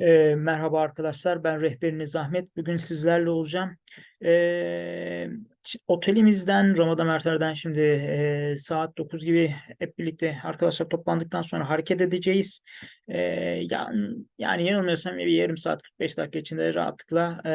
E, merhaba arkadaşlar, ben rehberiniz Ahmet. Bugün sizlerle olacağım. E, otelimizden, Ramada Merter'den şimdi e, saat 9 gibi hep birlikte arkadaşlar toplandıktan sonra hareket edeceğiz. E, yani, yani yanılmıyorsam bir yarım saat 45 dakika içinde rahatlıkla e,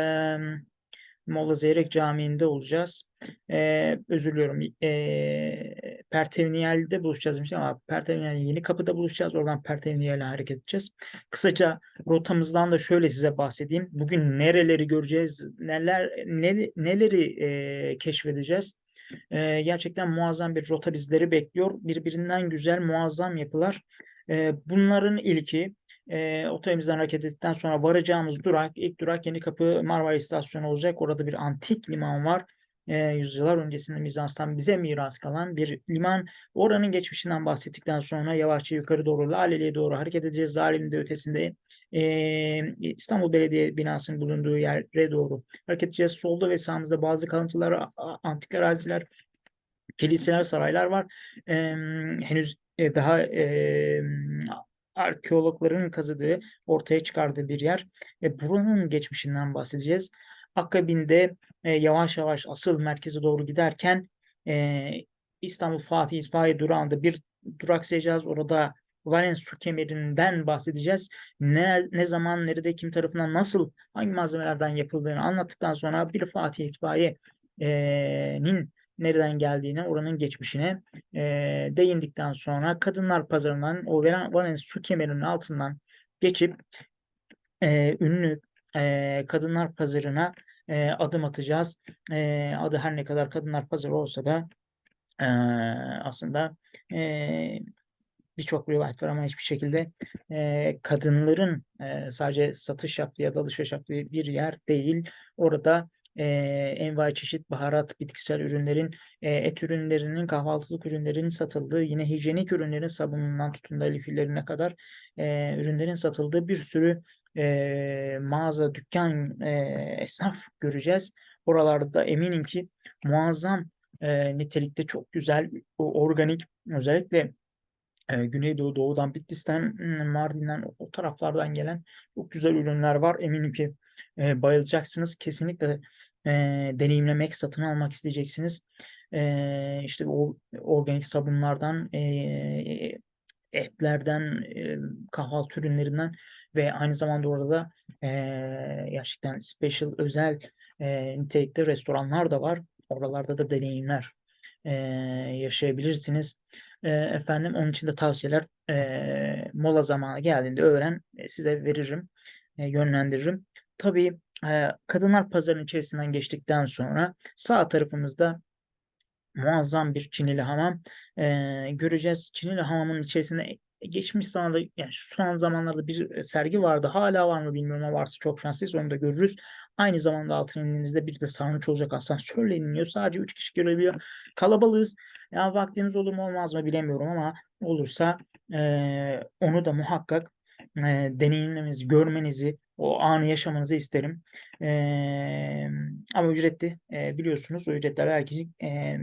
Molla Zeyrek Camii'nde olacağız. Ee, özür diliyorum. Ee, Pertevniyel'de buluşacağız demiştim ama Pertevniyel Yeni Kapı'da buluşacağız. Oradan Pertevniyel'e hareket edeceğiz. Kısaca rotamızdan da şöyle size bahsedeyim. Bugün nereleri göreceğiz, neler ne, neleri e, keşfedeceğiz. E, gerçekten muazzam bir rota bizleri bekliyor. Birbirinden güzel, muazzam yapılar. E, bunların ilki e, otelimizden hareket ettikten sonra varacağımız durak, ilk durak Yenikapı Marmara İstasyonu olacak. Orada bir antik liman var. E, yüzyıllar öncesinde Bizans'tan bize miras kalan bir liman. Oranın geçmişinden bahsettikten sonra yavaşça yukarı doğru Laleli'ye doğru hareket edeceğiz. Lale'nin de ötesinde e, İstanbul Belediye binasının bulunduğu yere doğru hareket edeceğiz. Solda ve sağımızda bazı kalıntılar, antik araziler, kiliseler, saraylar var. E, henüz e, daha e, arkeologların kazıdığı, ortaya çıkardığı bir yer. E, buranın geçmişinden bahsedeceğiz. Akabinde e, yavaş yavaş asıl merkeze doğru giderken e, İstanbul Fatih İtfaiye durağında bir duraksayacağız. Orada Valens su kemerinden bahsedeceğiz. Ne, ne zaman, nerede, kim tarafından, nasıl, hangi malzemelerden yapıldığını anlattıktan sonra bir Fatih İtfaiye'nin nereden geldiğine, oranın geçmişine e, değindikten sonra kadınlar pazarından o Valens su kemerinin altından geçip e, ünlü e, kadınlar pazarına e, adım atacağız. E, adı her ne kadar kadınlar pazarı olsa da e, aslında e, birçok rivayet var ama hiçbir şekilde e, kadınların e, sadece satış yaptığı ya da alışveriş yaptığı bir yer değil. Orada e, envai çeşit baharat, bitkisel ürünlerin, e, et ürünlerinin, kahvaltılık ürünlerin satıldığı, yine hijyenik ürünlerin sabunundan tutun da lifillerine kadar e, ürünlerin satıldığı bir sürü e, mağaza, dükkan, e, esnaf göreceğiz. Oralarda eminim ki muazzam e, nitelikte çok güzel, organik, özellikle e, Güneydoğu, Doğu'dan, Bitlis'ten, Mardin'den, o taraflardan gelen çok güzel ürünler var. Eminim ki e, bayılacaksınız. Kesinlikle e, deneyimlemek, satın almak isteyeceksiniz. E, işte o organik sabunlardan, e, etlerden, e, kahvaltı ürünlerinden ve aynı zamanda orada da e, gerçekten special, özel e, nitelikte restoranlar da var. Oralarda da deneyimler e, yaşayabilirsiniz. E, efendim onun için de tavsiyeler e, mola zamanı geldiğinde öğren e, size veririm, e, yönlendiririm. Tabii e, kadınlar pazarının içerisinden geçtikten sonra sağ tarafımızda muazzam bir Çinili hamam e, göreceğiz. Çinili hamamın içerisinde geçmiş zamanda yani şu son zamanlarda bir sergi vardı. Hala var mı bilmiyorum ama varsa çok şanslıyız onu da görürüz. Aynı zamanda altın elinizde bir de sarnıç olacak asansörle iniliyor. Sadece 3 kişi görebiliyor. Kalabalığız. Ya vaktiniz olur mu olmaz mı bilemiyorum ama olursa e, onu da muhakkak e, deneyimlemenizi, görmenizi, o anı yaşamanızı isterim. E, ama ücretli e, biliyorsunuz. O ücretler herkes e,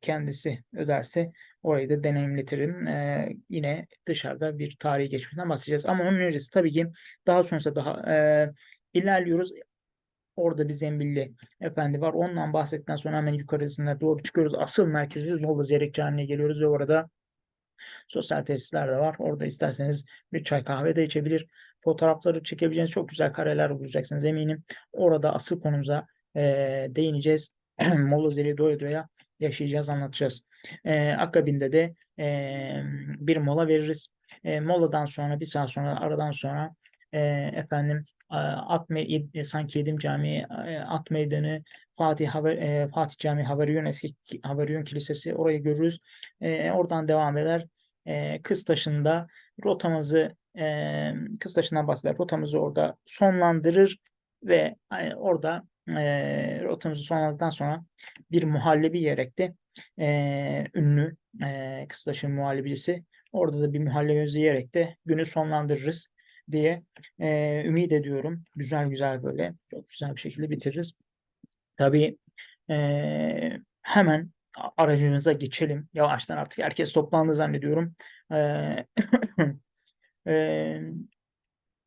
kendisi öderse orayı da deneyimletirim. E, yine dışarıda bir tarihi geçmişten bahsedeceğiz. Ama onun öncesi tabii ki daha sonrasında daha e, ilerliyoruz. Orada bir Zembilli Efendi var. Ondan bahsettikten sonra hemen yukarısına doğru çıkıyoruz. Asıl merkezimiz Molla Zeyrek Camii'ne geliyoruz ve orada sosyal tesisler de var. Orada isterseniz bir çay kahve de içebilir. Fotoğrafları çekebileceğiniz çok güzel kareler bulacaksınız eminim. Orada asıl konumuza e, değineceğiz. Molla Zeyrek'i doya doya yaşayacağız, anlatacağız. E, akabinde de e, bir mola veririz. E, moladan sonra bir saat sonra aradan sonra e, efendim e, At e, sanki Yedim Camii, e, At Meydanı, Fatih Haber, e, Fatih Camii, Havaryon eski Ki- Havaryon Kilisesi orayı görürüz. E, oradan devam eder. E, Kıztaşı'nda rotamızı e, Kıztaşı'ndan bahseder. Rotamızı orada sonlandırır ve hani orada e, rotamızı sonladıktan sonra bir muhallebi yiyerek de e, ünlü e, Kıztaş'ın muhallebisi orada da bir muhallebimizi yiyerek de günü sonlandırırız diye e, ümit ediyorum. Güzel güzel böyle çok güzel bir şekilde bitiririz. Tabii e, hemen aracımıza geçelim. Yavaştan artık herkes toplandı zannediyorum. E, e,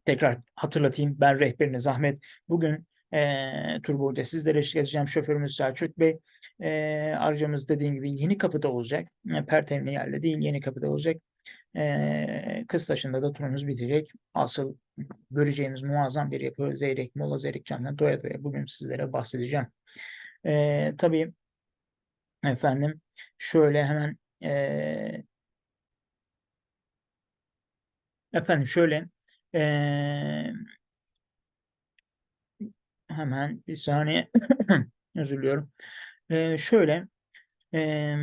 Tekrar hatırlatayım. Ben rehberiniz Ahmet. Bugün e, tur boyunca sizlere eşlik edeceğim. Şoförümüz Selçuk Bey. E, aracımız dediğim gibi Yeni Kapı'da olacak. E, Pertemli yerle değil Yeni Kapı'da olacak. E, Kıstaşı'nda da turumuz bitecek. Asıl göreceğimiz muazzam bir yapı Zeyrek, Mola Zeyrek Camii'nden doya doya bugün sizlere bahsedeceğim. E, tabii efendim şöyle hemen e, efendim şöyle ee, hemen bir saniye özür diliyorum. Ee, şöyle ee,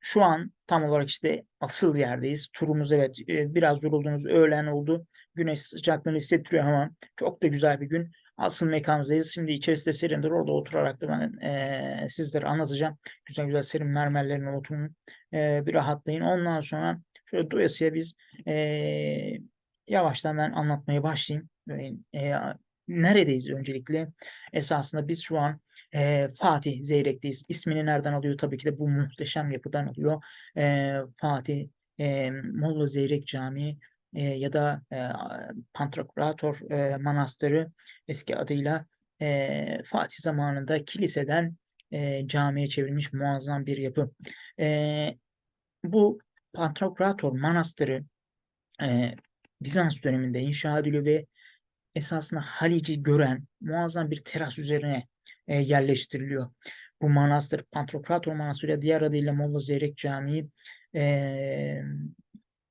şu an tam olarak işte asıl yerdeyiz. Turumuz evet e, biraz yorulduğumuz öğlen oldu. Güneş sıcaklığını hissettiriyor ama çok da güzel bir gün. Asıl mekanımızdayız. Şimdi içerisinde serindir. Orada oturarak da ben e, sizlere anlatacağım. Güzel güzel serin mermerlerine oturun. E, bir rahatlayın. Ondan sonra şöyle doyasıya biz e, yavaştan ben anlatmaya başlayayım. E, neredeyiz öncelikle? Esasında biz şu an e, Fatih Zeyrek'teyiz. İsmini nereden alıyor? Tabii ki de bu muhteşem yapıdan alıyor. E, Fatih e, Molla Zeyrek Camii e, ya da e, Pantokrator e, Manastırı eski adıyla e, Fatih zamanında kiliseden e, camiye çevrilmiş muazzam bir yapı. E, bu Pantokrator Manastırı e, Bizans döneminde inşa ediliyor ve esasında Halic'i gören muazzam bir teras üzerine e, yerleştiriliyor. Bu manastır Pantokrator Manastırı diğer adıyla Molla Zeyrek Camii e,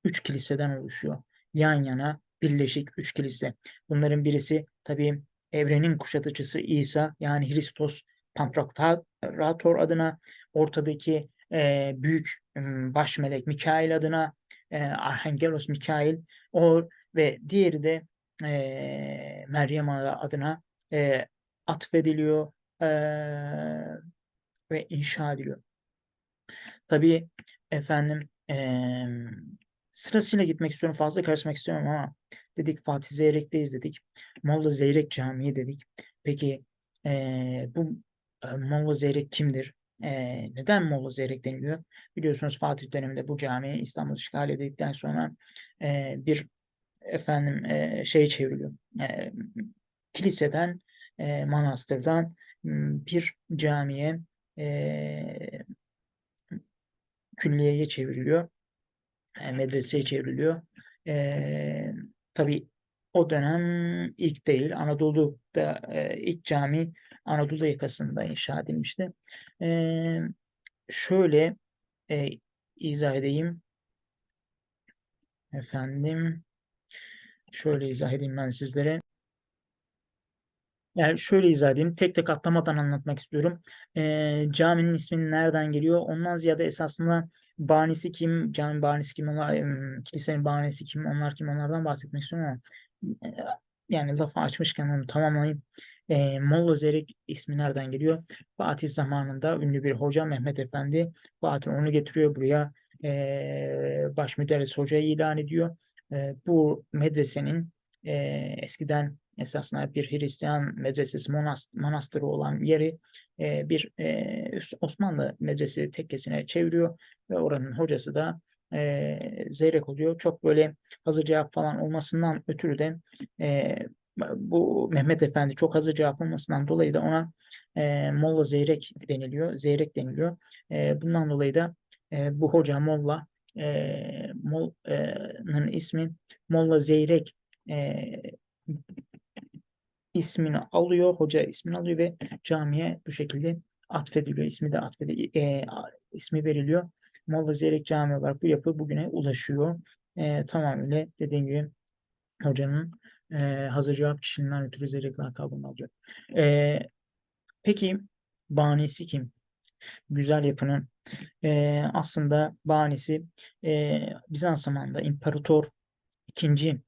üç kiliseden oluşuyor. Yan yana birleşik üç kilise. Bunların birisi tabii evrenin kuşatıcısı İsa yani Hristos Pantokrator adına ortadaki e, büyük baş melek Mikail adına e, Arhangelos Mikail o ve diğeri de e, Meryem adına e, atfediliyor e, ve inşa ediliyor. Tabii efendim e, sırasıyla gitmek istiyorum. Fazla karışmak istiyorum ama dedik Fatih Zeyrek'teyiz dedik. Molla Zeyrek Camii dedik. Peki e, bu e, Molla Zeyrek kimdir? E, neden Molla Zeyrek deniliyor? Biliyorsunuz Fatih döneminde bu cami İstanbul işgal edildikten sonra e, bir efendim e, şey çevriliyor. E, kiliseden, e, manastırdan bir camiye e, külliyeye çevriliyor. E, medreseye çevriliyor. E, tabii o dönem ilk değil. Anadolu'da e, ilk cami Anadolu yakasında inşa edilmişti. E, şöyle e, izah edeyim. Efendim şöyle izah edeyim ben sizlere. Yani şöyle izah edeyim. Tek tek atlamadan anlatmak istiyorum. E, caminin isminin nereden geliyor? Ondan ziyade esasında banisi kim, cami banisi kim, onlar, kilisenin banisi kim, onlar kim, onlardan bahsetmek istiyorum ama e, yani lafı açmışken onu tamamlayayım. E, Molla Zeyrek ismi nereden geliyor? Fatih zamanında ünlü bir hoca Mehmet Efendi Fatih onu getiriyor buraya e, baş müderris hoca ilan ediyor. E, bu medresenin e, eskiden esasında bir Hristiyan medresesi monast manastırı olan yeri e, bir e, Osmanlı medresi tekkesine çeviriyor ve oranın hocası da e, Zeyrek oluyor. Çok böyle hazır cevap falan olmasından ötürü de e, bu Mehmet Efendi çok hazır cevap olmasından dolayı da ona e, Molla Zeyrek deniliyor. Zeyrek deniliyor. E, bundan dolayı da e, bu hoca Molla e, Molla'nın ismi Molla Zeyrek e, ismini alıyor, hoca ismini alıyor ve camiye bu şekilde atfediliyor. İsmi de atfediliyor, e, ismi veriliyor. Molla Zeyrek Camii olarak bu yapı bugüne ulaşıyor. E, tamamıyla dediğim gibi hocanın e, hazır cevap kişiliğinden ötürü Zeyrek lakabını alıyor. E, peki banisi kim? Güzel yapının e, aslında banisi e, Bizans zamanında İmparator II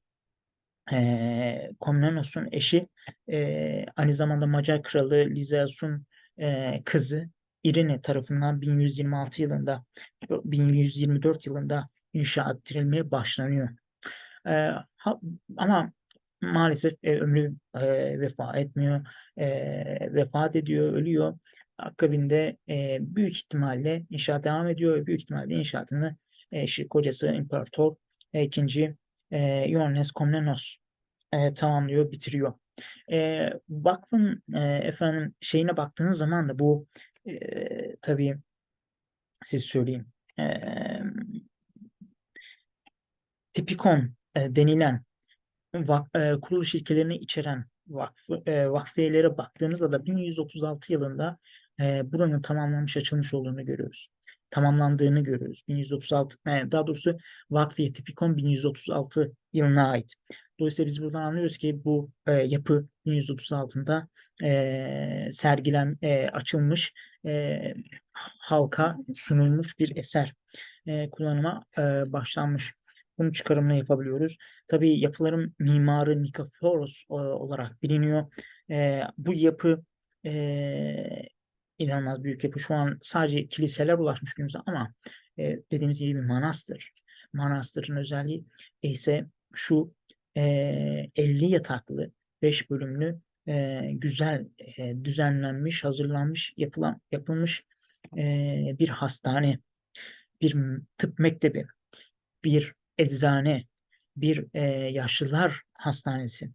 e, Komnenos'un eşi e, aynı zamanda Macar kralı Lizaeus'un e, kızı Irine tarafından 1126 yılında 1124 yılında inşa ettirilmeye başlanıyor. E, ha, ama maalesef e, ömrü e, vefa etmiyor. E, vefat ediyor, ölüyor. Akabinde e, büyük ihtimalle inşaat devam ediyor ve büyük ihtimalle inşaatını eşi, kocası İmparator e, 2. E, Ioannes Komnenos e, tamamlıyor, bitiriyor. E, vakfın e, efendim şeyine baktığınız zaman da bu e, tabii siz söyleyeyim e, Tipikon e, denilen vak, e, kuruluş ilkelerini içeren vakfı, e, vakfiyelere baktığınızda da 1136 yılında e, buranın tamamlanmış açılmış olduğunu görüyoruz. Tamamlandığını görüyoruz. 1136 e, daha doğrusu Vakfiye Tipikon 1136 yılına ait. Dolayısıyla biz buradan anlıyoruz ki bu e, yapı 1136'da e, sergilen, e, açılmış, e, halka sunulmuş bir eser e, kullanıma e, başlanmış. Bunun çıkarımını yapabiliyoruz. Tabii yapıların mimarı Nikaforos e, olarak biliniyor. E, bu yapı e, inanılmaz büyük yapı. Şu an sadece kiliseler ulaşmış günümüze ama e, dediğimiz gibi bir manastır. Manastırın özelliği ise şu e, 50 yataklı, 5 bölümlü e, güzel e, düzenlenmiş, hazırlanmış, yapılan yapılmış e, bir hastane, bir tıp mektebi, bir eczane, bir e, yaşlılar hastanesi,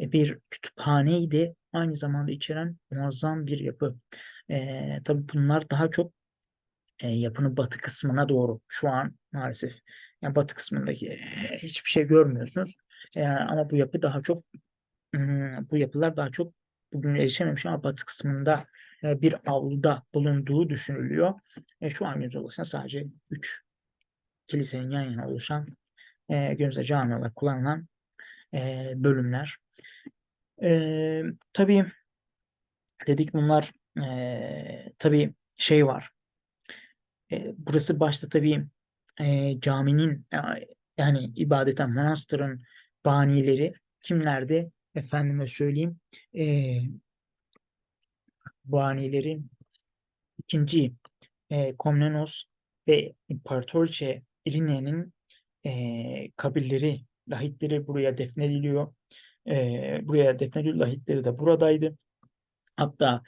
e, bir kütüphaneyi de aynı zamanda içeren muazzam bir yapı. E, tabii bunlar daha çok e, yapının batı kısmına doğru şu an maalesef. Yani batı kısmındaki hiçbir şey görmüyorsunuz. E, ama bu yapı daha çok bu yapılar daha çok bugün erişememiş ama batı kısmında e, bir avluda bulunduğu düşünülüyor. E, şu an günümüzde ulaşan sadece 3 kilisenin yan yana oluşan e, günümüzde cami olarak kullanılan e, bölümler. E, tabii dedik bunlar e, tabii şey var. E, burası başta tabii e, caminin yani ibadeten manastırın banileri kimlerdi? Efendime söyleyeyim e, banilerin ikinci e, Komnenos ve İmparatoriçe İrine'nin e, kabilleri, lahitleri buraya defnediliyor. E, buraya defnediliyor. Lahitleri de buradaydı. Hatta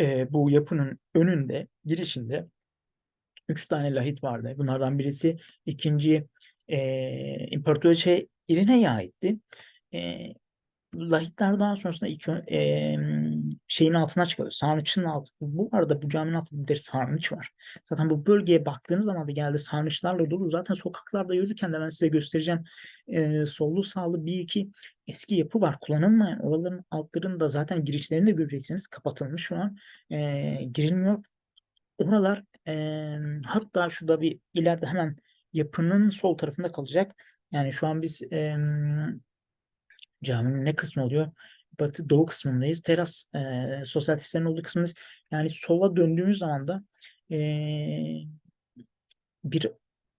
e, bu yapının önünde, girişinde üç tane lahit vardı. Bunlardan birisi ikinci e, İmparatoriçe İrine'ye aitti. E, lahitler daha sonrasında ilk e, şeyin altına çıkıyor. Sarnıçın altı. Bu arada bu caminin altında bir sarnıç var. Zaten bu bölgeye baktığınız zaman da geldi sarnıçlarla dolu. Zaten sokaklarda yürürken de ben size göstereceğim. E, sollu sağlı bir iki eski yapı var. Kullanılmayan oraların altlarında zaten girişlerini de göreceksiniz. Kapatılmış şu an. E, girilmiyor. Oralar e, hatta şurada bir ileride hemen yapının sol tarafında kalacak. Yani şu an biz e, caminin ne kısmı oluyor? Batı doğu kısmındayız. Teras e, sosyal tesislerin olduğu kısmındayız. Yani sola döndüğümüz zaman da e, bir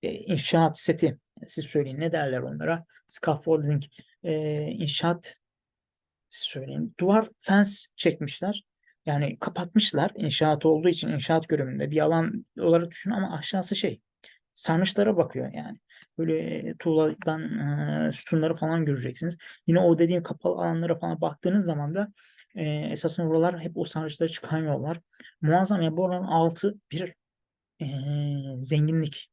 e, inşaat seti siz söyleyin ne derler onlara? Scaffolding e, inşaat söyleyin. Duvar fence çekmişler. Yani kapatmışlar inşaat olduğu için inşaat görevinde bir alan olarak düşün ama aşağısı şey sarnıçlara bakıyor yani. Böyle tuğladan e, sütunları falan göreceksiniz. Yine o dediğim kapalı alanlara falan baktığınız zaman da e, esasında oralar hep o sarnıçlara çıkan. Muazzam ya bu oranın altı bir e, zenginlik.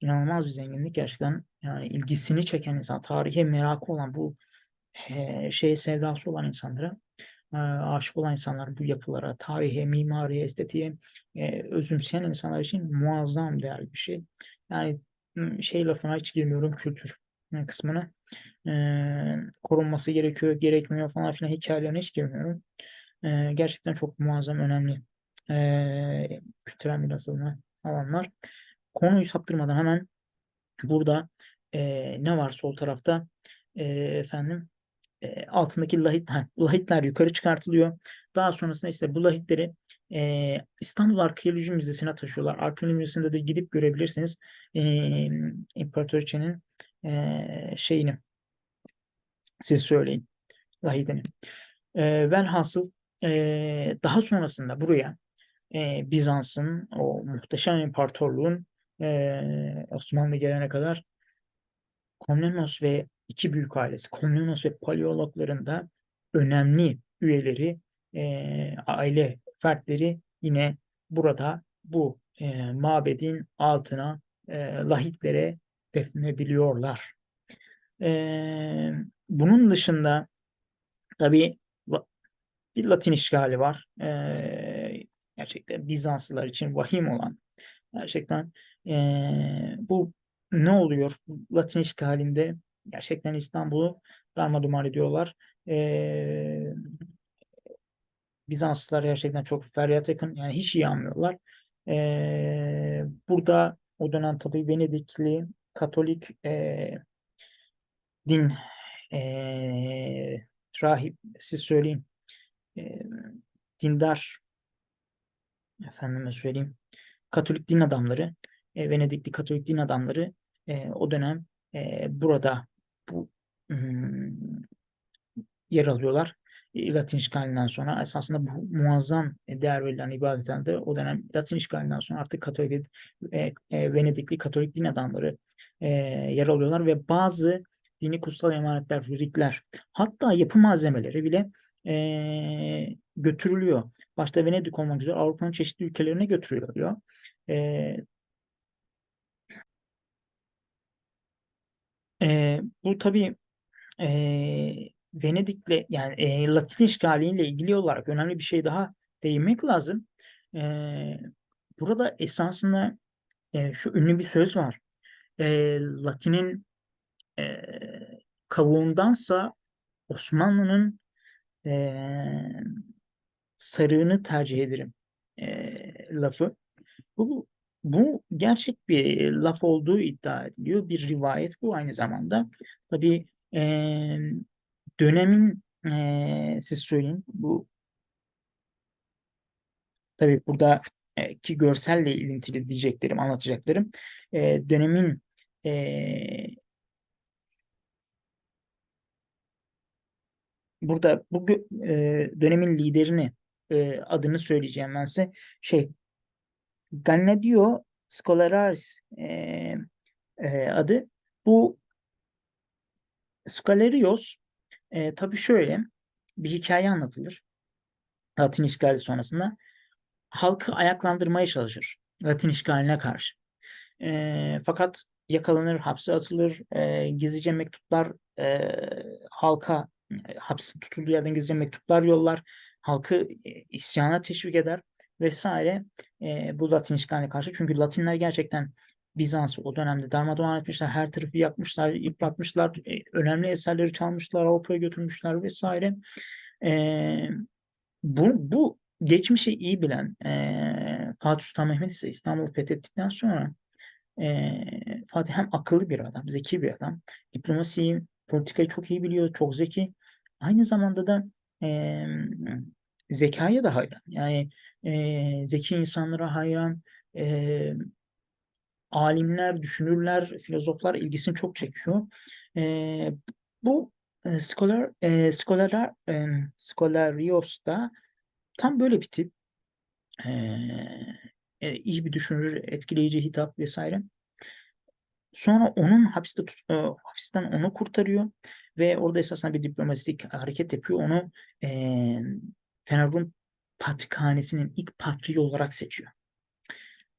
İnanılmaz bir zenginlik gerçekten. Yani ilgisini çeken insan, tarihe merakı olan bu e, şeye sevdası olan insanlara aşık olan insanlar bu yapılara, tarihe, mimariye, estetiğe e, özümseyen insanlar için muazzam değerli bir şey. Yani şey lafına hiç girmiyorum kültür kısmına. E, korunması gerekiyor, gerekmiyor falan filan hikayelerine hiç girmiyorum. E, gerçekten çok muazzam, önemli e, kültürel mirasına alanlar. Konuyu saptırmadan hemen burada e, ne var sol tarafta e, efendim e, altındaki lahit, lahitler yukarı çıkartılıyor. Daha sonrasında ise bu lahitleri e, İstanbul Arkeoloji Müzesi'ne taşıyorlar. Arkeoloji Müzesi'nde de gidip görebilirsiniz. E, İmparatoriçe'nin e, şeyini siz söyleyin. Lahidini. E, velhasıl e, daha sonrasında buraya e, Bizans'ın o muhteşem imparatorluğun e, Osmanlı gelene kadar Komnenos ve iki büyük ailesi Komnenos ve Paleologların da önemli üyeleri, e, aile fertleri yine burada bu e, mabedin altına e, lahitlere defnediliyorlar. E, bunun dışında tabii bir Latin işgali var. Ee, gerçekten Bizanslılar için vahim olan gerçekten ee, bu ne oluyor? Latin işgalinde gerçekten İstanbul'u darmadağın ediyorlar. Ee, Bizanslılar gerçekten çok feryat yakın. Yani hiç iyi anlıyorlar. Ee, burada o dönem tabii Venedikli Katolik e, din e, rahip siz söyleyin e, dindar efendime söyleyeyim Katolik din adamları e, Venedikli Katolik din adamları e, o dönem e, burada bu hmm, yer alıyorlar. Latin işgalinden sonra esasında bu muazzam değer verilen ibadethanede o dönem Latin işgalinden sonra artık Katolik e, e, Venedikli Katolik din adamları e, yer alıyorlar ve bazı dini kutsal emanetler, rüzikler hatta yapı malzemeleri bile e, götürülüyor. Başta Venedik olmak üzere Avrupa'nın çeşitli ülkelerine götürülüyor. E, e, bu tabii e, Venedik'le yani e, Latin işgaliyle ilgili olarak önemli bir şey daha değinmek lazım. E, burada esasında e, şu ünlü bir söz var. E, Latin'in e, kavuğundansa Osmanlı'nın e, sarığını tercih ederim e, lafı. Bu, bu gerçek bir laf olduğu iddia ediliyor. Bir rivayet bu aynı zamanda. Tabii e, dönemin e, siz söyleyin bu tabii burada e, ki görselle ilintili diyeceklerim, anlatacaklarım. E, dönemin e, burada bu e, dönemin liderini e, adını söyleyeceğim ben size. Şey Gannadio Scolaris e, e, adı. Bu Scalarios e, tabii şöyle bir hikaye anlatılır. Latin işgali sonrasında halkı ayaklandırmaya çalışır Latin işgaline karşı. E, fakat yakalanır, hapse atılır, e, gizlice mektuplar e, halka e, hapsi tutulduğu yerden gizlice mektuplar yollar, halkı e, isyana teşvik eder vesaire e, bu Latin işgaline karşı. Çünkü Latinler gerçekten Bizans'ı o dönemde darmadağın etmişler, her tarafı yakmışlar, yıpratmışlar, e, önemli eserleri çalmışlar, Avrupa'ya götürmüşler vesaire. E, bu, bu geçmişi iyi bilen e, Fatih Sultan Mehmet ise İstanbul'u fethettikten sonra e, Fatih hem akıllı bir adam, zeki bir adam, diplomasiyi, politikayı çok iyi biliyor, çok zeki. Aynı zamanda da e, zekaya da hayran. Yani e, zeki insanlara hayran, e, alimler, düşünürler, filozoflar ilgisini çok çekiyor. E, bu e, scholar, e, scholar, e, tam böyle bir tip. E, e, iyi bir düşünür, etkileyici hitap vesaire. Sonra onun hapiste e, hapisten onu kurtarıyor ve orada esasında bir diplomatik hareket yapıyor. Onu e, Fenerun Patrikhanesi'nin ilk patriği olarak seçiyor.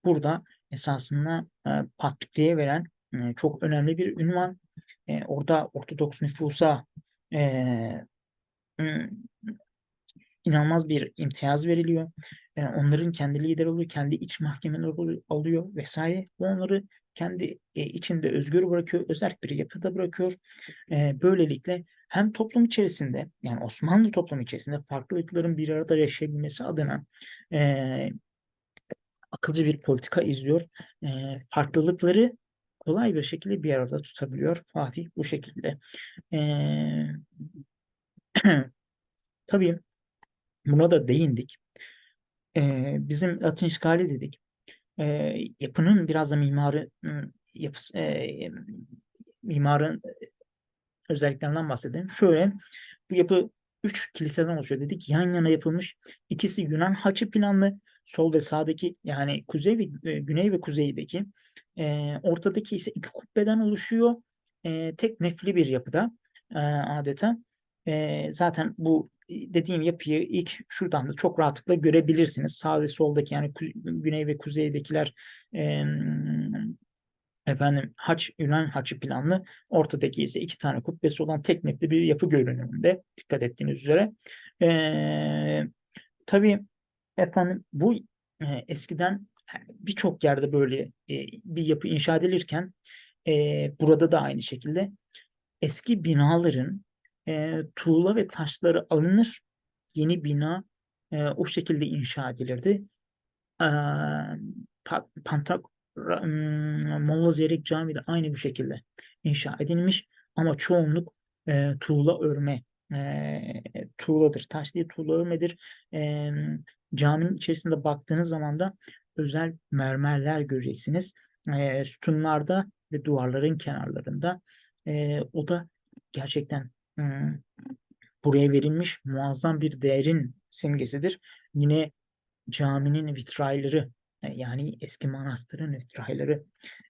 Burada esasında e, patrikliğe veren e, çok önemli bir ünvan. E, orada Ortodoks nüfusa e, inanılmaz bir imtiyaz veriliyor. E, onların kendi lider oluyor, kendi iç mahkemeleri alıyor vesaire. Bu onları kendi e, içinde özgür bırakıyor, özel bir yapıda bırakıyor. E, böylelikle hem toplum içerisinde yani Osmanlı toplum içerisinde farklılıkların bir arada yaşayabilmesi adına e, akılcı bir politika izliyor. E, farklılıkları kolay bir şekilde bir arada tutabiliyor Fatih bu şekilde. E, tabii buna da değindik. E, bizim Latin işgali dedik. E, yapının biraz da mimarı yapısı, e, mimarın özelliklerinden bahsedelim. Şöyle bu yapı üç kiliseden oluşuyor dedik. Yan yana yapılmış. İkisi Yunan haçı planlı. Sol ve sağdaki yani kuzey ve e, güney ve kuzeydeki e, ortadaki ise iki kubbeden oluşuyor. E, tek nefli bir yapıda e, adeta. E, zaten bu dediğim yapıyı ilk şuradan da çok rahatlıkla görebilirsiniz. Sağ ve soldaki yani güney ve kuzeydekiler e, efendim haç Yunan haçı planlı ortadaki ise iki tane kubbesi olan tek netli bir yapı görünümünde dikkat ettiğiniz üzere. Ee, tabii efendim bu e, eskiden birçok yerde böyle e, bir yapı inşa edilirken e, burada da aynı şekilde eski binaların e, tuğla ve taşları alınır yeni bina e, o şekilde inşa edilirdi. E, pa, Pantak Molla Zeyrek Camii de aynı bu şekilde inşa edilmiş ama çoğunluk e, tuğla örme e, tuğladır. Taş değil tuğla örmedir. E, caminin içerisinde baktığınız zaman da özel mermerler göreceksiniz. E, sütunlarda ve duvarların kenarlarında. E, o da gerçekten hmm, buraya verilmiş muazzam bir değerin simgesidir. Yine caminin vitrayları e, yani eski manastırın vitrayları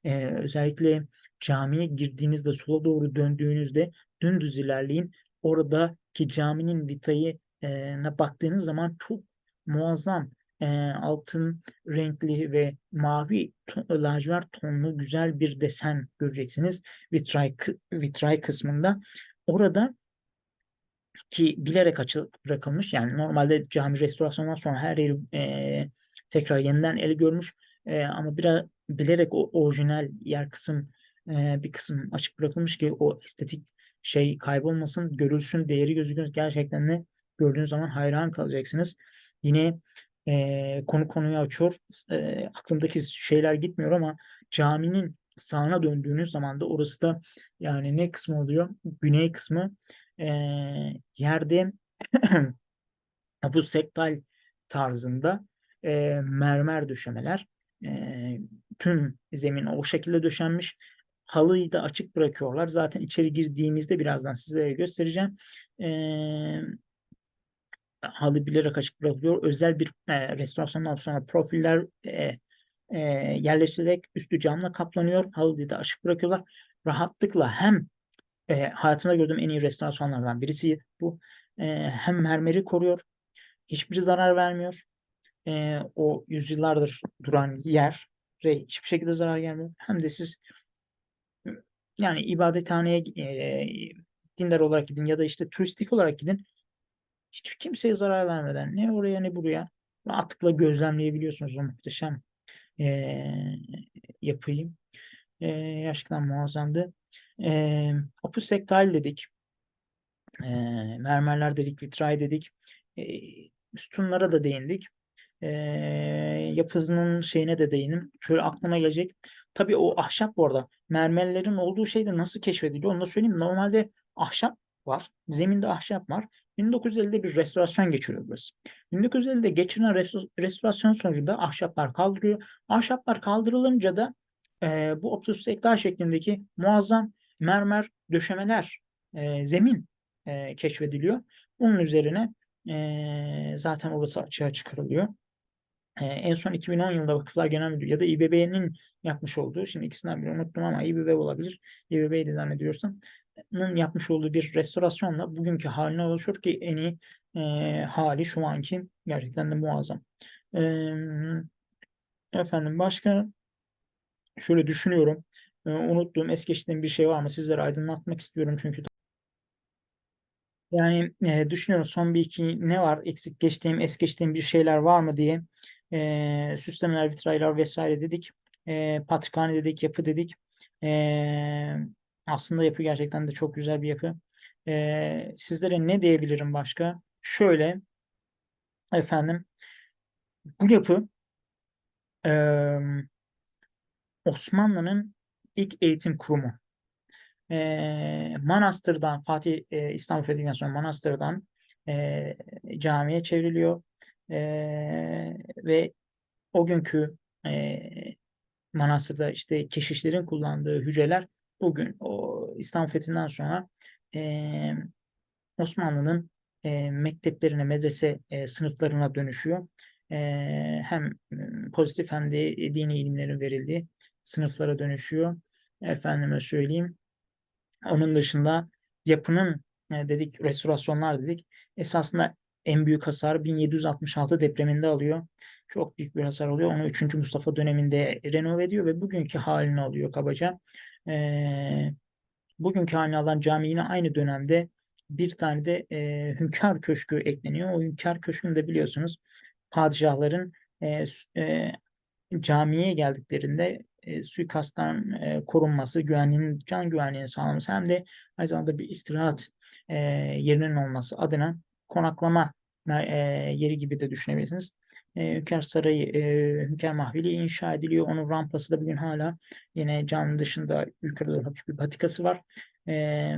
e, özellikle camiye girdiğinizde sola doğru döndüğünüzde dümdüz ilerleyin. Oradaki caminin vitrayına baktığınız zaman çok muazzam e, altın renkli ve mavi ton, lacivert tonlu güzel bir desen göreceksiniz vitray, vitray kısmında. Orada ki bilerek açık bırakılmış. Yani normalde cami restorasyondan sonra her yeri e, tekrar yeniden el görmüş. E, ama biraz bilerek o orijinal yer kısım e, bir kısım açık bırakılmış ki o estetik şey kaybolmasın, görülsün, değeri gözükür. Gerçekten de gördüğünüz zaman hayran kalacaksınız. Yine e, konu konuyu açıyor. E, aklımdaki şeyler gitmiyor ama caminin sağına döndüğünüz zaman da orası da yani ne kısmı oluyor? Güney kısmı e, yerde bu sektal tarzında e, mermer döşemeler e, tüm zemin o şekilde döşenmiş. Halıyı da açık bırakıyorlar. Zaten içeri girdiğimizde birazdan sizlere göstereceğim. E, halı bilerek açık bırakılıyor. Özel bir e, restorasyondan sonra profiller e, e, yerleştirerek üstü camla kaplanıyor. Halıyı da açık bırakıyorlar. Rahatlıkla hem e, hayatımda gördüğüm en iyi restorasyonlardan birisi bu. E, hem mermeri koruyor, hiçbir zarar vermiyor. E, o yüzyıllardır duran yer hiçbir şekilde zarar gelmiyor. Hem de siz yani ibadethaneye e, dindar olarak gidin ya da işte turistik olarak gidin. Hiç kimseye zarar vermeden ne oraya ne buraya rahatlıkla gözlemleyebiliyorsunuz o muhteşem e, yapıyı. E, gerçekten muazzamdı. E, opus sectile dedik. E, mermerler dedik, vitray dedik. E, sütunlara da değindik. E, yapısının şeyine de değinim. Şöyle aklıma gelecek. Tabii o ahşap bu arada. Mermerlerin olduğu şey de nasıl keşfediliyor onu da söyleyeyim. Normalde ahşap var. Zeminde ahşap var. 1950'de bir restorasyon geçiriyor burası. 1950'de geçirilen restorasyon sonucunda ahşaplar kaldırıyor. Ahşaplar kaldırılınca da e, bu 30 hektar şeklindeki muazzam mermer döşemeler, e, zemin e, keşfediliyor. Bunun üzerine e, zaten orası açığa çıkarılıyor. E, en son 2010 yılında Vakıflar Genel Müdürlüğü ya da İBB'nin yapmış olduğu, şimdi ikisinden biri unuttum ama İBB olabilir, İBB'ydi zannediyorsam, yapmış olduğu bir restorasyonla bugünkü haline ulaşıyor ki en iyi e, hali şu anki gerçekten de muazzam. E, efendim başka şöyle düşünüyorum. E, unuttuğum, es geçtiğim bir şey var mı? Sizlere aydınlatmak istiyorum çünkü. Yani e, düşünüyorum son bir iki ne var? Eksik geçtiğim, es geçtiğim bir şeyler var mı diye. E, süslemeler, vitraylar vesaire dedik. E, patrikhane dedik, yapı dedik. E, aslında yapı gerçekten de çok güzel bir yapı. E, sizlere ne diyebilirim başka? Şöyle efendim bu yapı eee Osmanlı'nın ilk eğitim kurumu. E, Manastır'dan, Fatih e, İstanbul Fethi'nden sonra Manastır'dan e, camiye çevriliyor. E, ve o günkü e, Manastır'da işte keşişlerin kullandığı hücreler bugün o İstanbul Fethi'nden sonra e, Osmanlı'nın e, mekteplerine, medrese e, sınıflarına dönüşüyor. E, hem pozitif hem de dini ilimlerin verildiği sınıflara dönüşüyor. Efendime söyleyeyim. Onun dışında yapının e, dedik restorasyonlar dedik. Esasında en büyük hasar 1766 depreminde alıyor. çok büyük bir hasar oluyor. Onu 3. Mustafa döneminde renove ediyor ve bugünkü halini alıyor kabaca. Ee, bugünkü halini alan cami yine aynı dönemde bir tane de e, Hünkâr Köşkü ekleniyor. O Hünkâr Köşkü'nü de biliyorsunuz padişahların e, e, camiye geldiklerinde e, suikasttan e, korunması, güvenliğinin, can güvenliğini sağlaması hem de aynı zamanda bir istirahat e, yerinin olması adına konaklama e, yeri gibi de düşünebilirsiniz. E, Hünkâr Sarayı, e, Hünkâr Mahfili inşa ediliyor. Onun rampası da bugün hala yine caminin dışında yukarıda hafif bir patikası var. E,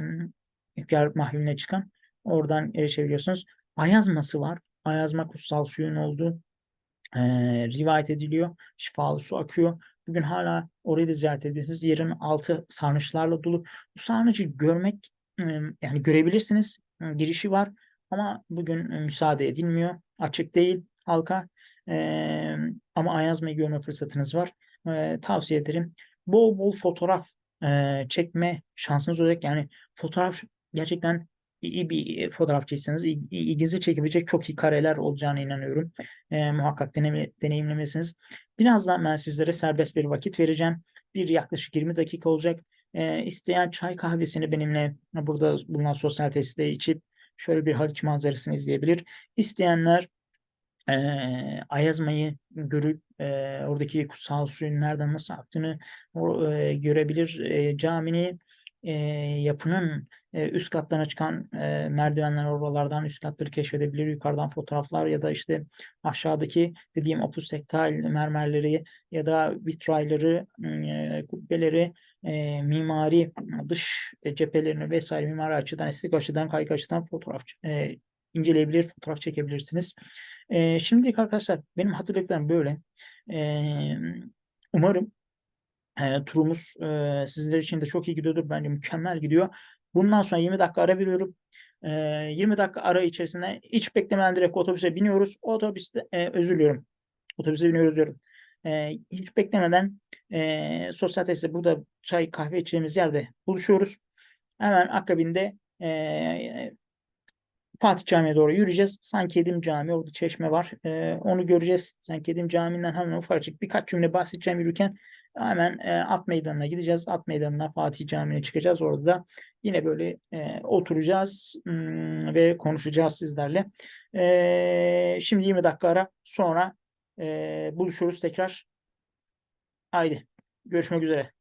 Hünkâr Mahfili'ne çıkan. Oradan erişebiliyorsunuz. Ayazması var. Ayazma kutsal suyun olduğu e, rivayet ediliyor. Şifalı su akıyor. Bugün hala orayı da ziyaret edebilirsiniz. Yerin altı sarnıçlarla dolu. Bu sarnıcı görmek e, yani görebilirsiniz. Girişi var ama bugün müsaade edilmiyor. Açık değil halka. E, ama Ayazma'yı görme fırsatınız var. E, tavsiye ederim. Bol bol fotoğraf e, çekme şansınız olacak. Yani fotoğraf gerçekten iyi bir fotoğrafçıysanız il- ilginizi çekebilecek çok iyi kareler olacağına inanıyorum. E, muhakkak deneme, deneyimlemesiniz. Birazdan ben sizlere serbest bir vakit vereceğim. Bir yaklaşık 20 dakika olacak. E, isteyen çay kahvesini benimle burada bulunan sosyal tesiste içip şöyle bir Haliç manzarasını izleyebilir. İsteyenler eee Ayazma'yı görüp eee, oradaki kutsal suyun nereden nasıl aktığını o, eee, görebilir. Eee, caminin eee, yapının eee, üst katlarına çıkan eee, merdivenler oralardan üst katları keşfedebilir. Yukarıdan fotoğraflar ya da işte aşağıdaki dediğim aposektal mermerleri ya da vitrayları, eee, kubbeleri, eee, mimari dış cephelerini vesaire mimari açıdan, estetik açıdan, kaygı açıdan fotoğraf eee, inceleyebilir, fotoğraf çekebilirsiniz. Ee, şimdilik arkadaşlar benim hatırladıklarım böyle. Ee, umarım e, turumuz e, sizler için de çok iyi gidiyordur. Bence mükemmel gidiyor. Bundan sonra 20 dakika ara veriyorum. Ee, 20 dakika ara içerisinde hiç beklemeden direkt otobüse biniyoruz. Otobüste e, özür diliyorum. Otobüse biniyoruz diyorum. Ee, hiç beklemeden e, sosyal tesiste burada çay kahve içeceğimiz yerde buluşuyoruz. Hemen akabinde e, Fatih Camii'ye doğru yürüyeceğiz. Sankedim Camii, orada çeşme var. Ee, onu göreceğiz. Sankedim Camii'nden hemen ufacık birkaç cümle bahsedeceğim yürürken hemen e, At Meydanı'na gideceğiz. At Meydanı'na Fatih Camii'ne çıkacağız. Orada da yine böyle e, oturacağız hmm, ve konuşacağız sizlerle. Ee, şimdi 20 dakika ara sonra e, buluşuruz tekrar. Haydi görüşmek üzere.